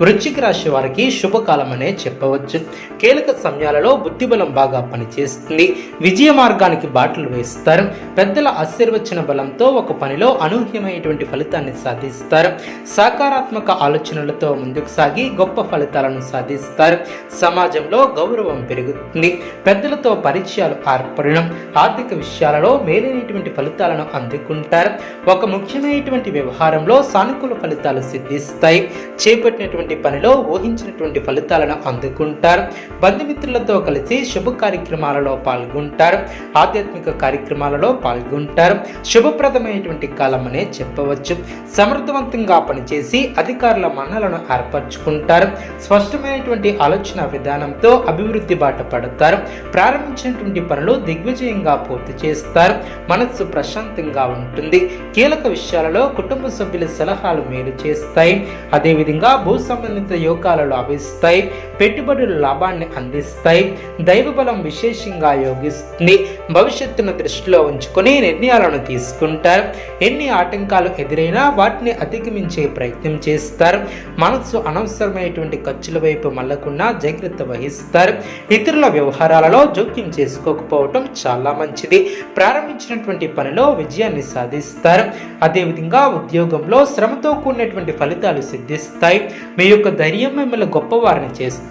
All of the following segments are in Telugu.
వృశ్చిక రాశి వారికి శుభకాలం అనే చెప్పవచ్చు. కీలక సమయాలలో బుద్ధిబలం బాగా పనిచేస్తుంది. విజయ మార్గానికి బాటలు వేస్తారు. పెద్దల ఆశీర్వచన బలంతో ఒక పనిలో అనూహ్యమైనటువంటి ఫలితాన్ని సాధిస్తారు. సకారాత్మక ఆలోచనలతో ముందుకు సాగి గొప్ప ఫలితాలను సాధిస్తారు. సమాజంలో గౌరవం పెరుగుతుంది. పెద్దలతో పరిచయాలు ఏర్పడడం ఆర్థిక విషయాలలో మేలైనటువంటి ఫలితాలను అందుకుంటారు. ఒక ముఖ్యమైనటువంటి వ్యవహారంలో సానుకూల ఫలితాలు సిద్ధిస్తాయి. చేపట్టినటువంటి పనిలో ఊహించినటువంటి ఫలితాలను అందుకుంటారు. బంధుమిత్రులతో కలిసి శుభ కార్యక్రమాలలో పాల్గొంటారు. ఆధ్యాత్మిక కార్యక్రమాలలో పాల్గొంటారు. శుభప్రదమైనటువంటి కాలం అనే చెప్పవచ్చు. సమర్థవంతంగా పనిచేసి అధికారుల మన్నలను ఏర్పరచుకుంటారు. స్పష్టమైనటువంటి ఆలోచన విధానంతో అభివృద్ధి బాట పడతారు. ప్రారంభించినటువంటి పనులు దిగ్విజయంగా పూర్తి చేస్తారు. మనస్సు ప్రశాంతంగా ఉంటుంది. కీలక విషయాలలో కుటుంబ సభ్యుల సలహాలు మేలు చేస్తాయి. అదేవిధంగా భూ సంబంధిత యోగాలు లాభిస్తాయి పెట్టుబడులు లాభాన్ని అందిస్తాయి. దైవ బలం విశేషంగా యోగిస్తుంది. భవిష్యత్తును దృష్టిలో ఉంచుకొని నిర్ణయాలను తీసుకుంటారు. ఎన్ని ఆటంకాలు ఎదురైనా వాటిని అధిగమించే ప్రయత్నం చేస్తారు. మనస్సు అనవసరమైనటువంటి ఖర్చుల వైపు మళ్ళకుండా జాగ్రత్త వహిస్తారు. ఇతరుల వ్యవహారాలలో జోక్యం చేసుకోకపోవటం చాలా మంచిది. ప్రారంభించినటువంటి పనిలో విజయాన్ని సాధిస్తారు. అదేవిధంగా ఉద్యోగంలో శ్రమతో కూడినటువంటి ఫలితాలు సిద్ధిస్తాయి. మీ యొక్క ధైర్యం మిమ్మల్ని గొప్పవారిని చేస్తుంది.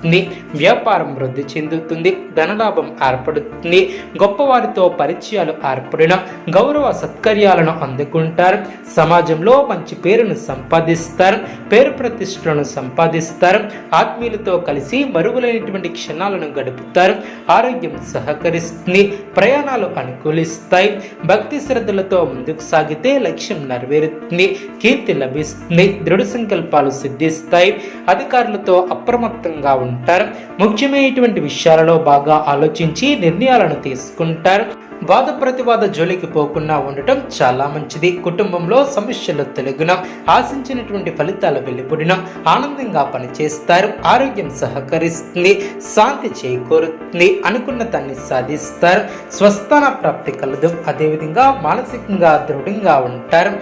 వ్యాపారం వృద్ధి చెందుతుంది ధనలాభం ఏర్పడుతుంది గొప్పవారితో పరిచయాలు ఏర్పడిన గౌరవ సత్కర్యాలను అందుకుంటారు సమాజంలో మంచి పేరును సంపాదిస్తారు పేరు ప్రతిష్టలను సంపాదిస్తారు ఆత్మీయులతో కలిసి మరుగులైనటువంటి క్షణాలను గడుపుతారు ఆరోగ్యం సహకరిస్తుంది ప్రయాణాలు అనుకూలిస్తాయి భక్తి శ్రద్ధలతో ముందుకు సాగితే లక్ష్యం నెరవేరుతుంది కీర్తి లభిస్తుంది దృఢ సంకల్పాలు సిద్ధిస్తాయి అధికారులతో అప్రమత్తంగా ఉంటారు. ముఖ్యమైనటువంటి విషయాలలో బాగా ఆలోచించి నిర్ణయాలను తీసుకుంటారు. వాద ప్రతివాద జోలికి పోకుండా ఉండటం చాలా మంచిది. కుటుంబంలో సమస్యలు తొలగిన ఆశించినటువంటి ఫలితాలు వెలువడిన ఆనందంగా పనిచేస్తారు. ఆరోగ్యం సహకరిస్తుంది శాంతి చేకూరుతుంది అనుకున్న దాన్ని సాధిస్తారు. స్వస్థాన ప్రాప్తి కలదు. అదేవిధంగా మానసికంగా దృఢంగా ఉంటారు.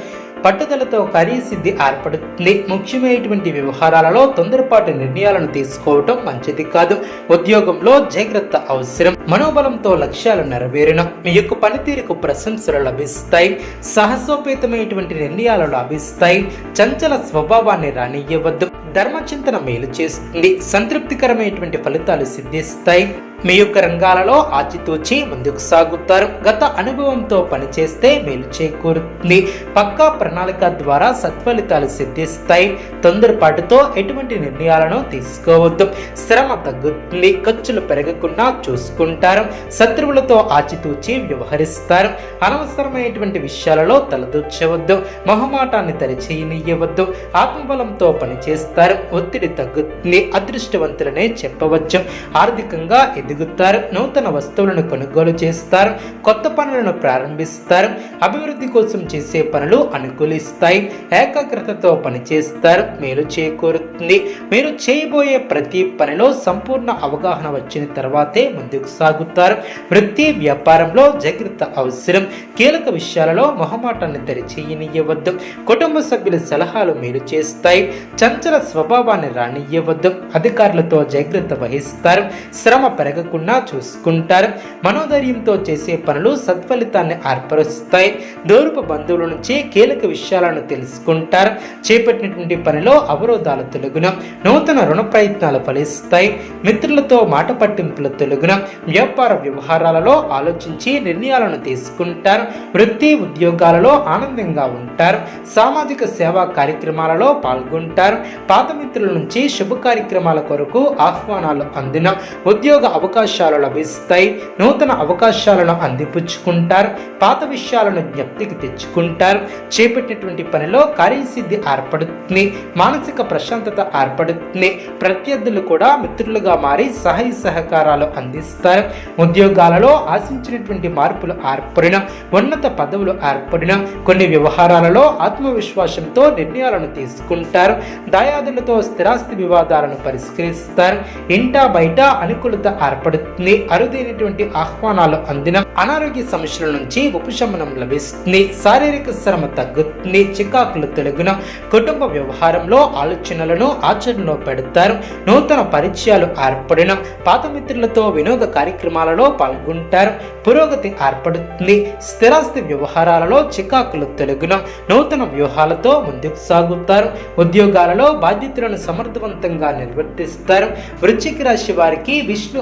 పట్టుదలతో కార్యసిద్ధి ఏర్పడుతుంది. ముఖ్యమైనటువంటి వ్యవహారాలలో తొందరపాటు నిర్ణయాలను తీసుకోవటం మంచిది కాదు. ఉద్యోగంలో జాగ్రత్త అవసరం. మనోబలంతో లక్ష్యాలు నెరవేరిన. మీ యొక్క పనితీరుకు ప్రశంసలు లభిస్తాయి. సాహసోపేతమైనటువంటి నిర్ణయాలు లభిస్తాయి. చంచల స్వభావాన్ని రానియ్యవద్దు ధర్మచింతన మేలు చేస్తుంది. సంతృప్తికరమైనటువంటి ఫలితాలు సిద్ధిస్తాయి. మీ యొక్క రంగాలలో ఆచితూచి ముందుకు సాగుతారు. గత అనుభవంతో పనిచేస్తే మేలు చేకూరుతుంది. పక్కా ప్రణాళిక ద్వారా సత్ఫలితాలు సిద్ధిస్తాయి. తొందరపాటుతో ఎటువంటి నిర్ణయాలను తీసుకోవద్దు. శ్రమ తగ్గుతుంది. ఖర్చులు పెరగకుండా చూసుకుంటారు. శత్రువులతో ఆచితూచి వ్యవహరిస్తారు. అనవసరమైనటువంటి విషయాలలో తలదూర్చవద్దు. మొహమాటాన్ని తరిచేయనియవద్దు ఆత్మబలంతో పనిచేస్తారు. ఒత్తిడి తగ్గుతుంది. అదృష్టవంతులనే చెప్పవచ్చు. ఆర్థికంగా ఎదుగుతారు నూతన వస్తువులను కొనుగోలు చేస్తారు కొత్త పనులను ప్రారంభిస్తారు అభివృద్ధి కోసం చేసే పనులు అనుకూలిస్తాయి ఏకాగ్రతతో పనిచేస్తారు మేలు చేకూరుతుంది. మీరు చేయబోయే ప్రతి పనిలో సంపూర్ణ అవగాహన వచ్చిన తర్వాతే ముందుకు సాగుతారు. వృత్తి వ్యాపారంలో జాగ్రత్త అవసరం. కీలక విషయాలలో మొహమాటాన్ని తెరిచేయనివ్వద్దు కుటుంబ సభ్యుల సలహాలు మేలు చేస్తాయి. చంచల స్వభావాన్ని రానియ్యవద్దు అధికారులతో జాగ్రత్త వహిస్తారు. శ్రమ పెరగ జరగకుండా చూసుకుంటారు. మనోధైర్యంతో చేసే పనులు సత్ఫలితాన్ని ఏర్పరుస్తాయి. దూరపు బంధువుల నుంచి కీలక విషయాలను తెలుసుకుంటారు. చేపట్టినటువంటి పనిలో అవరోధాలు తొలగున. నూతన రుణ ప్రయత్నాలు ఫలిస్తాయి. మిత్రులతో మాట పట్టింపుల తొలగున. వ్యాపార వ్యవహారాలలో ఆలోచించి నిర్ణయాలను తీసుకుంటారు. వృత్తి ఉద్యోగాలలో ఆనందంగా ఉంటారు. సామాజిక సేవా కార్యక్రమాలలో పాల్గొంటారు. పాత మిత్రుల నుంచి శుభ కార్యక్రమాల కొరకు ఆహ్వానాలు అందిన. ఉద్యోగ అవకాశాలు లభిస్తాయి నూతన అవకాశాలను అందిపుచ్చుకుంటారు పాత విషయాలను జ్ఞప్తికి తెచ్చుకుంటారు. చేపట్టినటువంటి పనిలో కార్యసిద్ధి ఏర్పడుతుంది మానసిక ప్రశాంతత ఏర్పడుతుంది. ప్రత్యర్థులు కూడా మిత్రులుగా మారి సహాయ సహకారాలు అందిస్తారు. ఉద్యోగాలలో ఆశించినటువంటి మార్పులు ఏర్పడిన ఉన్నత పదవులు ఏర్పడిన కొన్ని వ్యవహారాలలో ఆత్మవిశ్వాసంతో నిర్ణయాలను తీసుకుంటారు. దాయాదులతో స్థిరాస్తి వివాదాలను పరిష్కరిస్తారు. ఇంటా బయట అనుకూలత ఏర్పడుతుంది. అరుదైనటువంటి ఆహ్వానాలు అందిన అనారోగ్య సమస్యల నుంచి ఉపశమనం లభిస్తుంది. శారీరక శ్రమ తగ్గుతుంది. చికాకులు తొలగిన కుటుంబ వ్యవహారంలో ఆలోచనలను ఆచరణలో పెడతారు. నూతన పరిచయాలు ఏర్పడిన పాత మిత్రులతో వినోద కార్యక్రమాలలో పాల్గొంటారు. పురోగతి ఏర్పడుతుంది. స్థిరాస్తి వ్యవహారాలలో చికాకులు తొలగిన నూతన వ్యూహాలతో ముందుకు సాగుతారు. ఉద్యోగాలలో బాధ్యతలను సమర్థవంతంగా నిర్వర్తిస్తారు. వృశ్చిక రాశి వారికి విష్ణు